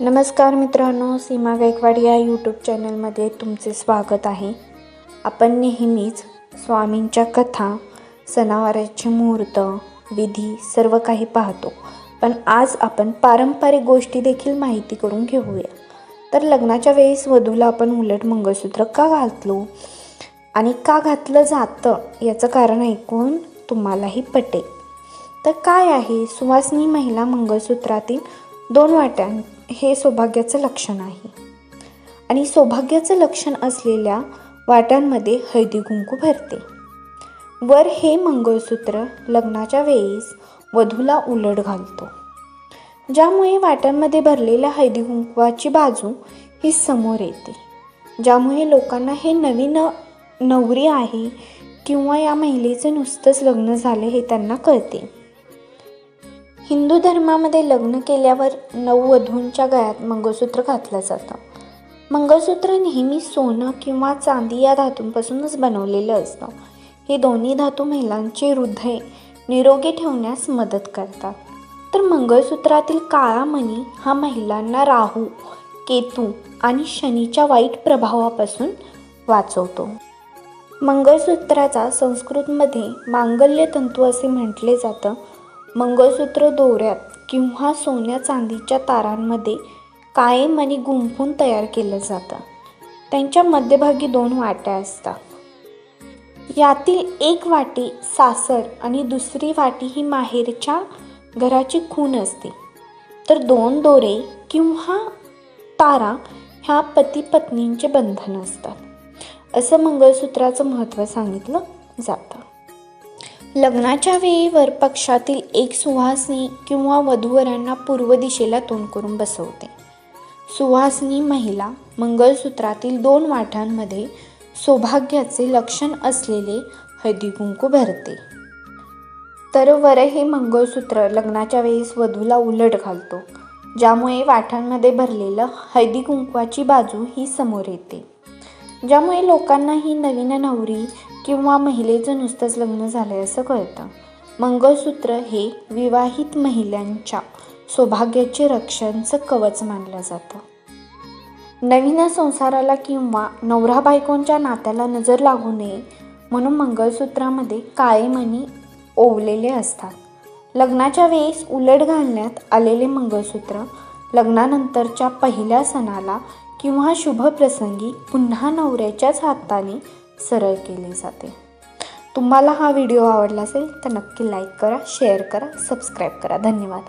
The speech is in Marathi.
नमस्कार मित्रांनो सीमा गायकवाड या यूट्यूब चॅनलमध्ये तुमचे स्वागत आहे. आपण नेहमीच स्वामींच्या कथा सणावाराचे मुहूर्त विधी सर्व काही पाहतो. पण आज आपण पारंपरिक गोष्टी देखील माहिती करून घेऊया. तर लग्नाच्या वेळेस वधूला आपण उलट मंगळसूत्र का घातलो आणि का घातलं जातं याचं कारण ऐकून तुम्हालाही पटेल. तर काय आहे? सुवासनी महिला मंगळसूत्रातील दोन वाट्यां हे सौभाग्याचं लक्षण आहे. आणि सौभाग्याचं लक्षण असलेल्या वाट्यांमध्ये हळदी कुंकू भरते. वर हे मंगळसूत्र लग्नाच्या वेळेस वधूला उलट घालतो. ज्यामुळे वाट्यांमध्ये भरलेल्या हळदी कुंकवाची बाजू ही समोर येते. ज्यामुळे लोकांना हे नवीन नवरी आहे किंवा या महिलेचं नुसतंच लग्न झालं हे त्यांना कळते. हिंदू धर्मामध्ये लग्न केल्यावर नववधूंच्या गळ्यात मंगळसूत्र घातलं जातं. मंगळसूत्र नेहमी सोनं किंवा चांदी या धातूंपासूनच बनवलेलं असतं. हे दोन्ही धातू महिलांचे हृदय निरोगी ठेवण्यास मदत करतात. तर मंगळसूत्रातील काळा मणी हा महिलांना राहू केतू आणि शनीच्या वाईट प्रभावापासून वाचवतो. मंगळसूत्राचा संस्कृतमध्ये मांगल्य तंतू असे म्हटले जातं. मंगळसूत्र दोऱ्यात किंवा सोन्या चांदीच्या तारांमध्ये कायम आणि गुंफून तयार केलं जातं. त्यांच्या मध्यभागी दोन वाट्या असतात. यातील एक वाटी सासर आणि दुसरी वाटी ही माहेरच्या घराची खून असते. तर दोन दोरे किंवा तारा ह्या पती पत्नींचे बंधन असतात. असं मंगळसूत्राचं महत्त्व सांगितलं जातं. लग्नाच्या वेळेवर पक्षातील एक सुहासनी किंवा वधूवरांना पूर्व दिशेला तोंड करून बसवते. सुहासनी महिला मंगळसूत्रातील दोन वाठांमध्ये सौभाग्याचे लक्षण असलेले हळदीकुंकू भरते. तर वर हे मंगळसूत्र लग्नाच्या वेळेस वधूला उलट घालतो ज्यामुळे वाठांमध्ये भरलेलं हळदी कुंकवाची बाजू ही समोर येते. ज्यामुळे लोकांना ही नवीन नवरी किंवा महिलेचं नुसतंच लग्न झालं आहे असं कळतं. मंगळसूत्र हे विवाहित महिलांच्या सौभाग्याचे रक्षणचं कवच मानलं जातं. नवीन संसाराला किंवा नवरा बायकोंच्या नात्याला नजर लागू नये म्हणून मंगळसूत्रामध्ये काळे मणी ओवलेले असतात. लग्नाच्या वेळेस उलट घालण्यात आलेले मंगळसूत्र लग्नानंतरच्या पहिल्या सणाला किंवा शुभ प्रसंगी पुन्हा नवऱ्याच्याच हाताने सरळ केले जाते. तुम्हाला हा व्हिडिओ आवडला असेल तर नक्की लाईक करा शेअर करा सबस्क्राईब करा. धन्यवाद.